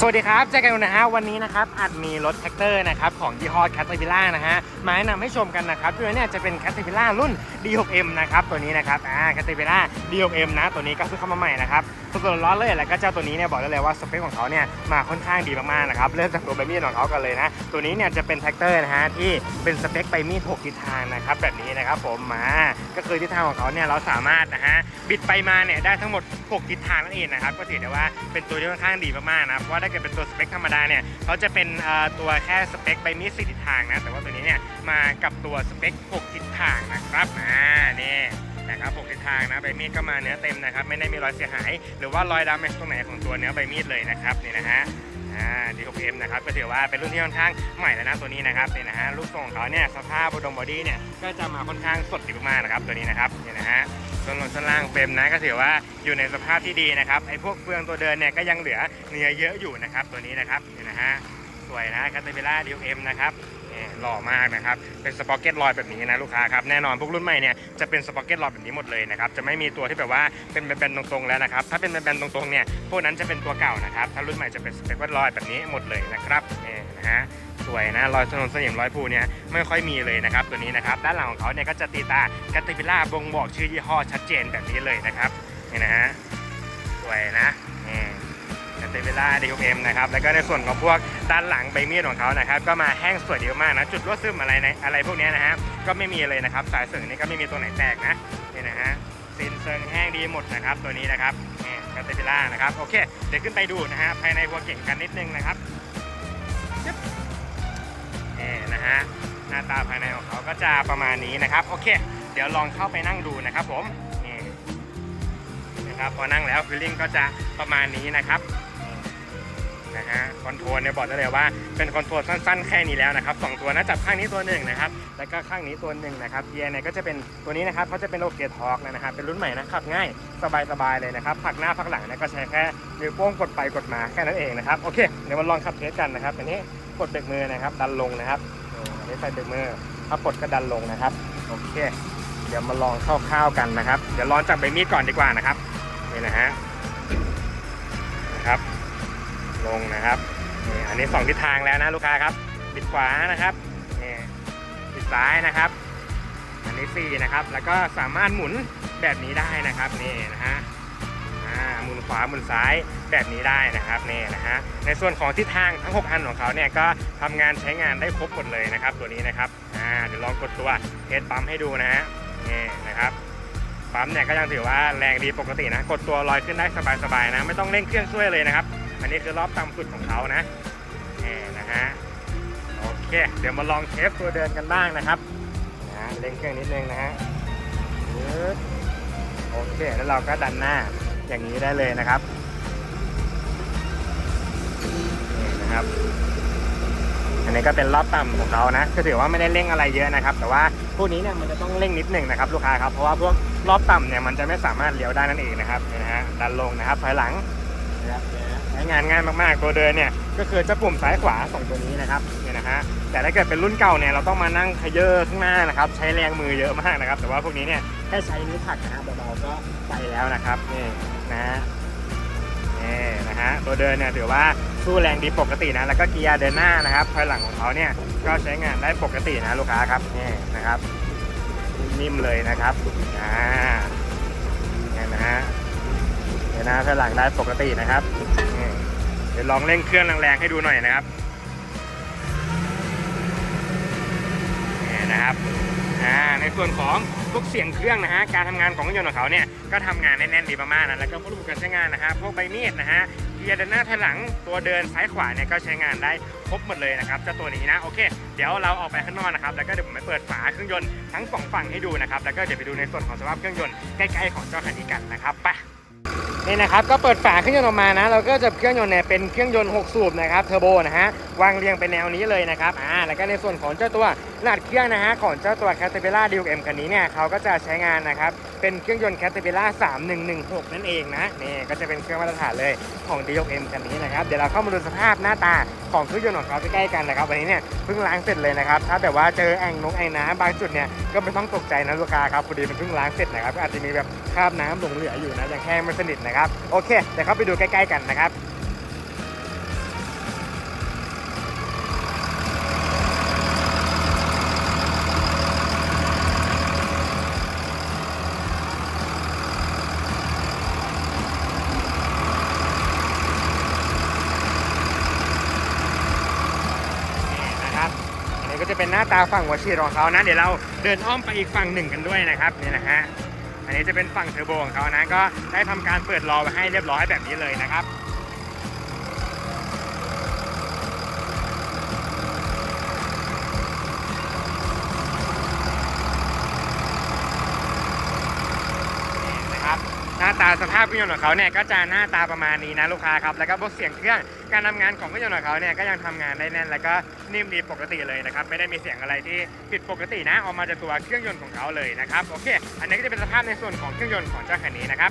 สวัสดีครับเจอกันนะฮะวันนี้นะครับอาจมีรถแท็กเตอร์นะครับของยี่ห้อ c a t e r p i l l a r นะฮะมาแนะนำให้ชมกันนะครับตัวนี้เนี่จะเป็น c a t e r p i l l a r รุ่น D6M นะครับตัวนี้นะครับอ่า c a t e r p i l l a r D6M นะตัวนี้ก็เพิ่งเข้ามาใหม่นะครับสดๆร้อนเลยแล้วก็เจ้าตัวนี้เนี่ยบอกได้เลยว่าสเปคของเขาเนี่ยมาค่อนข้างดีมากๆนะครับเริ่มจากตัวใบมีดของเขากันเลยนะตัวนี้เนี่ยจะเป็นแท็กเตอร์นะฮะที่เป็นสเปคใบมีด6ทิศทางนะครับแบบนี้นะครับผมมาก็คือทิศทางของเขาเนี่ยเราสามารถนะฮะบิดไปมาเนี่ยได้ทั้งหมด 6 ทิศทางนั่นเองนะครับก็ถือได้ว่าเป็นตัวที่ค่อนข้างดีมากๆนะเพราะถ้าเกิดเป็นตัวสเปคธรรมดาเนี่ยเขาจะเป็นตัวแค่สเปคใบมีด4ทิศทางนะแต่ว่าตัวนี้เนี่ยมากับตัวสเปค6ทิศทางนะครับอ่านี่นะครับ6ทิศทางนะใบมีดก็มาเนื้อเต็มนะครับไม่ได้มีรอยเสียหาย หรือว่ารอยดำตรงไหนของตัวเนื้อใบมีดเลยนะครับนี่นะฮะอ่า D6M นะครับก็ถือว่าเป็นรุ่นที่ค่อนข้างใหม่แล้วนะตัวนี้นะครับนี่นะฮะรูปทรงของเขาเนี่ยสภาพบนบอดี้เนี่ยก็จะมาค่อนข้างสดดีมากนะครับตัวนี้นะครับนี่นะฮะ ส่วนลงส่วนล่างเฟรมนะก็ถือว่าอยู่ในสภาพที่ดีนะครับไอ้พวกเฟืองตัวเดินเนี่ยก็ยังเหลือเนื้อเยอะอยู่นะครับตัวนี้นะครับนี่นะฮะสวยนะคาตาเ p ล่า D6M นะครับหล่อมากนะครับ เป็นสปอเก็ตลอยแบบนี้นะลูกค้าครับ แน่นอนพวกรุ่นใหม่เนี่ยจะเป็นสปอเก็ตลอยแบบนี้หมดเลยนะครับ จะไม่มีตัวที่แบบว่าเป็นแบนๆตรงๆแล้วนะครับ ถ้าเป็นแบนๆตรงๆเนี่ย พวกนั้นจะเป็นตัวเก่านะครับ ถ้ารุ่นใหม่จะเป็นสเปคว่าลอยแบบนี้หมดเลยนะครับนี่นะฮะ สวยนะรอยถนนสนิมรอยภูเนี่ยไม่ค่อยมีเลยนะครับตัวนี้นะครับด้านหลังของเขาเนี่ยก็จะตีตากัตติพิล่าบ่งบอกชื่อยี่ห้อชัดเจนแบบนี้เลยนะครับนี่นะฮะสวยนะนี่กัตติพิล่าดีเอ็มนะครับแล้วก็ในส่วนของพวกด้านหลังใบมีดของเขานะครับก็มาแห้งสวยเดียวมากนะจุดรั่วซึมอะไรในอะไรพวกนี้นะฮะก็ไม่มีเลยนะครับสายสื่อนี่ก็ไม่มีตัวไหนแตกนะนี่นะฮะซินเซิงแห้งดีหมดนะครับตัวนี้นะครับนี่กัตติพิล่านะครับ โอเค เดี๋ยวขึ้นไปดูนะฮะภายในหัวเก่งกันนิดนึงนะครับ น้าตาภายในของเขาก็จะประมาณนี้นะครับ โอเค เดี๋ยวลองเข้าไปนั่งดูนะครับผมนี่นะครับพอนั่งแล้วฟีลลิ่งก็จะประมาณนี้นะครับนะฮะคอนโทรลเนี่ยบอกได้เลยว่าเป็นคอนโทรลสั้นๆแค่นี้แล้วนะครับสองตัวนะจับข้างนี้ตัวหนึ่งนะครับแล้วก็ข้างนี้ตัวหนึ่งนะครับเกียร์เนี่ยก็จะเป็นตัวนี้นะครับเขาจะเป็นโอเกียร์ทอร์กนะครับเป็นรุ่นใหม่นะขับง่ายสบายๆเลยนะครับผักหน้าผักหลังเนี่ยก็ใช้แค่นิ้วโป้งกดไปกดมาแค่นั้นเองนะครับโอเคเดี๋ยวมาลองขับเทสกันนะครับอันนี้กดเบรกมือนะครับดันลงนะครับ อันนี้ใส่เบรกมือถ้ากดก็ดันลงนะครับ โอเค เดี๋ยวมาลองคร่าวๆกันนะครับ เดี๋ยวลองจับใบมีดก่อนดีกว่านะครับ นี่นะฮะ นะครับ ลงนะครับนี่อันนี้สองทิศทางแล้วนะลูกค้าครับ ปิดขวานะครับ นี่ปิดซ้ายนะครับ อันนี้ฟรีนะครับ แล้วก็สามารถหมุนแบบนี้ได้นะครับ นี่นะฮะ หมุนขวาหมุนซ้ายแบบนี้ได้นะครับนี่นะฮะในส่วนของทิศทางทั้ง 6 อันของเขาเนี่ยก็ทำงานใช้งานได้ครบหมดเลยนะครับ ตัวนี้นะครับอ่าเดี๋ยวลองกดตัวเทสปั๊มให้ดูนะฮะนี่นะครับปั๊มเนี่ยก็ยังถือว่าแรงดีปกตินะ กดตัวลอยขึ้นได้สบายๆนะ ไม่ต้องเร่งเครื่องช่วยเลยนะครับ อันนี้คือรอบต่ำสุดของเขานะนี่นะฮะโอเค เดี๋ยวมาลองเทสตัวเดินกันบ้างนะครับนะเร่งเครื่องนิดนึงนะฮะโอเค แล้วเราก็ดันหน้า อย่างนี้ได้เลยนะครับนี่นะครับ อันนี้ก็เป็นรอบต่ำของเขานะก็ถือว่าไม่ได้เร่งอะไรเยอะนะครับ แต่ว่าพวกนี้เนี่ยมันจะต้องเร่งนิดหนึ่งนะครับ ลูกค้าครับเพราะว่าพวกรอบต่ำเนี่ยมันจะไม่สามารถเลี้ยวได้นั่นเองนะครับนี่นะฮะดันลงนะครับถอยหลังนะครับใช้งานง่ายมากๆตัวเดินเนี่ยก็คือจะปุ่มซ้ายขวาสองตัวนี้นะครับ นะฮะแต่ถ้าเกิดเป็นรุ่นเก่าเนี่ยเราต้องมานั่งขยเยอข้างหน้านะครับใช้แรงมือเยอะมากนะครับ แต่ว่าพวกนี้เนี่ยแค่ใช้นิ้วผักนะฮะเบาๆก็ไปแล้วนะครับนี่นะฮะนี่นะฮะตัวเดินเนี่ยถือว่าสู้แรงดีปกตินะแล้วก็เกียร์เดินหน้านะครับถอยหลังของเขาเนี่ยก็ใช้งานได้ปกตินะลูกค้าครับนี่นะครับนิ่มเลยนะครับอ่าเนี่ยนะฮะเดินหน้าถอยหลังได้ปกตินะครับเดี๋ยวลองเร่งเครื่องแรงๆให้ดูหน่อยนะครับ นะครับอ่าในส่วนของพวกเสียงเครื่องนะฮะการทำงานของเครื่องยนต์ของเขาเนี่ยก็ทำงานแน่นๆดีมากๆนะแล้วก็พวกระบบการใช้งานนะฮะพวกใบมีดนะฮะเกียร์เดินหน้าถอยหลังตัวเดินซ้ายขวาเนี่ยก็ใช้งานได้ครบหมดเลยนะครับเจ้าตัวนี้นะโอเค เดี๋ยวเราออกไปข้างนอกนะครับแล้วก็เดี๋ยวผมไปเปิดฝาเครื่องยนต์ทั้งสองฝั่งให้ดูนะครับแล้วก็เดี๋ยวไปดูในส่วนของสภาพเครื่องยนต์ใกล้ๆของเจ้าคันนี้กันนะครับไป นี่นะครับก็เปิดฝาเครื่องยนต์ออกมานะเราก็จะเครื่องยนต์เนี่ยเป็นเครื่องยนต์ 6 สูบนะครับเทอร์โบนะฮะวางเรียงเป็นแนวนี้เลยนะครับอ่าแล้วก็ในส่วนของเจ้าตัวขนาดเครื่องนะฮะของเจ้าตัว Caterpillar d u m คันนี้เนี่ยเขาก็จะใช้งานนะครับเป็นเครื่องยนต์แคทเทอร์เบล่า3116 นั่นเองนะนี่ก็จะเป็นเครื่องมาตรฐานเลยของ d u m คันนี้นะครับ เดี๋ยวเราเข้ามาดูสภาพหน้าตาของเครื่องยนต์ของเขาใกล้ๆกันนะครับวันนี้เนี่ยเพิ่งล้างเสร็จเลยนะครับ ถ้าแบบว่าเจอแอ่งนงไอ้น้ำบางจุดเนี่ยก็ไม่ต้องตกใจนะลูกค้าครับพอดีมันเพิ่งล้างเสร็จนะครับก็อาจจะมีแบบคราบน้ำหลงเหลืออยู่นะยังแห้งไม่สนิทนะครับโอเคเดี๋ยวเข้าไปดูใกล้ๆกันนะครับ นี่ก็ จะเป็นหน้าตาฝั่งหัวฉีดของเขานะ เดี๋ยวเราเดินอ้อมไปอีกฝั่งหนึ่งกันด้วยนะครับนี่นะฮะอันนี้จะเป็นฝั่งเทอร์โบของเขานะก็ได้ทำการเปิดรอไว้ให้เรียบร้อยแบบนี้เลยนะครับ นี่นะครับ หน้าตาสภาพเครื่องยนต์ของเขาเนี่ยก็จะหน้าตาประมาณนี้นะลูกค้าครับแล้วก็พวกเสียงเครื่องการทำงานของเครื่องยนต์ของเขาเนี่ยก็ยังทำงานได้แน่น แล้วก็นิ่มดีปกติเลยนะครับไม่ได้มีเสียงอะไรที่ผิดปกตินะออกมาจากตัวเครื่องยนต์ของเขาเลยนะครับโอเค อันนี้ก็จะเป็นสภาพในส่วนของเครื่องยนต์ของเจ้าคันนี้นะครับ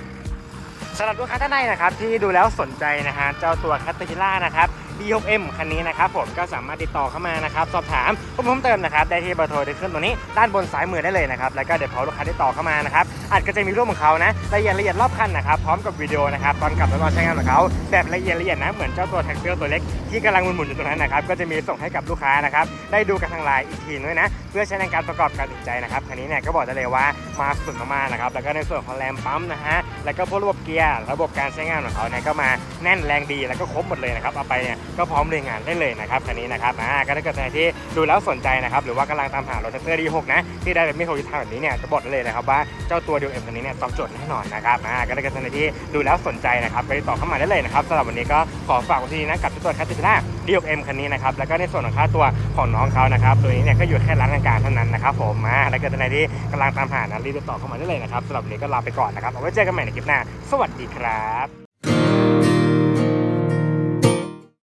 สำหรับลูกค้าท่านใดนะครับที่ดูแล้วสนใจนะฮะเจ้าตัวคัตติล่านะครับ D6M คันนี้นะครับผมก็สามารถติดต่อเข้ามานะครับสอบถามเพิ่มเติมนะครับได้ที่เบอร์โทรที่ขึ้นตัวนี้ด้านบนซ้ายมือได้เลยนะครับแล้วก็เดี๋ยวพอลูกค้าติดต่อเข้ามานะครับอาจก็จะมีรูปของเขานะละเอียดละเอียดรอบคันนะครับพร้อมกับวิดีโอนะครับตอนขับและตอนใช้งานของเขาแบบละเอียดละเอียดนะเหมือนเจ้าตัวแท็กเตอร์ตัวเล็กที่กำลังหมุนๆอยู่ตรงนั้นนะครับก็จะมีส่งให้กับลูกค้านะครับได้ดูกันทางไลน์อีกทีด้วยนะเพื่อใช้ในการประกอบการตัดสินใจนะครับคันนี้เนี่ยก็บอกได้เลยว่ามาสุดมากๆนะครับแล้วก็ในส่วนของแรมปั๊มนะฮะ แล้วก็พวกระบบเกียร์ระบบการใช้งานของเขาเนี่ยก็มาแน่นแรงดีแล้วก็ครบหมดเลยนะครับเอาไปเนี่ยก็พร้อมเลยงานได้เลยนะครับคันนี้นะครับอ่าก็ถ้าเกิดใครที่ดูแล้วสนใจนะครับหรือว่ากำลังตามหารถแท็กเตอร์ดีหกนะที่ได้แบบไม่โหดทางแบบนี้เนี่ยจะบอกเลยนะครับว่าเจ้าตัวดีเอ็มคันนี้เนี่ยตอบโจทย์แน่นอนนะครับอ่าก็ถ้าเกิดใครที่ดูแล้วสนใจนะครับไปติดต่อเข้ามาได้เลยนะครับสำหรับวันนี้ก็ขอฝากไว้ที่นี่นะกับเจ้าตัวแคทติล่า ดีเอ็มคันนี้นะครับแล้วก็ในส่วนของค่าตัวของน้องเขานะครับตัวนี้เนี่ยก็อยู่แค่ร้านกลางๆเท่านั้นนะครับผมมาแล้วก็ในที่กำลังตามหานะรีบติดต่อเข้ามาได้เลยนะครับสำหรับวันนี้ก็ลาไปก่อนนะครับเอาไว้เจอกันใหม่ในคลิปหน้า สวัสดีครับ